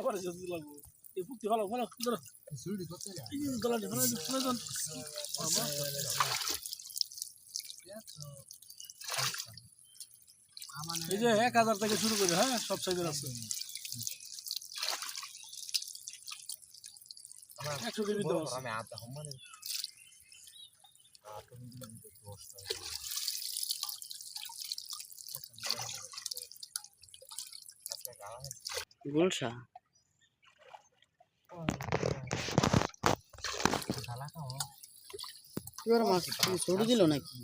এবারে যদি লাগবো। এই পুক্তি ভালো ভালো ধরো গলাটি ভালো ভালো এই যে এক হাজার থেকে শুরু করে হ্যাঁ সব সাইজের আছে। একশো কেজি আছে। গুলশা? এবার মাছ কি ছোট দিল নাকি?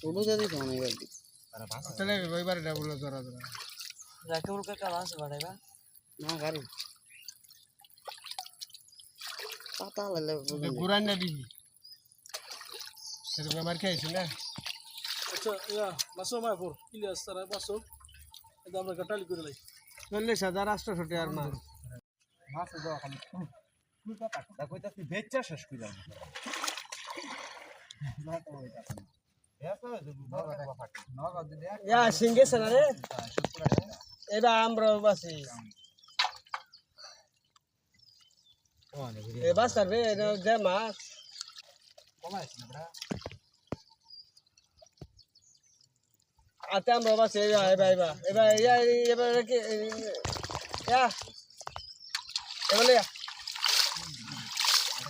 ছোট দিয়ে দিত অনেক আর তাহলে রবিবার এটা বলে ধরা ধরা রাকেবুল কাকা আছে বাড়াইবা না গাড়ি। পাতা লাগলে ঘুরান না দিবি। সেটা ব্যবহার খেয়েছি না? আচ্ছা ইয়া বাসো ইলিয়াস তারা বাসো এটা আমরা কাটালি করে লাই। চল্লিশ হাজার আটশো টাকার মাছ। ইয়া সিঙ্গে না রে এবার আমরা বাসি এ বাস করবে যে মাছ আতে আমরা বাসি এবার এবার এবার এবার ইয়া এবার কি ইয়া এবার ইয়া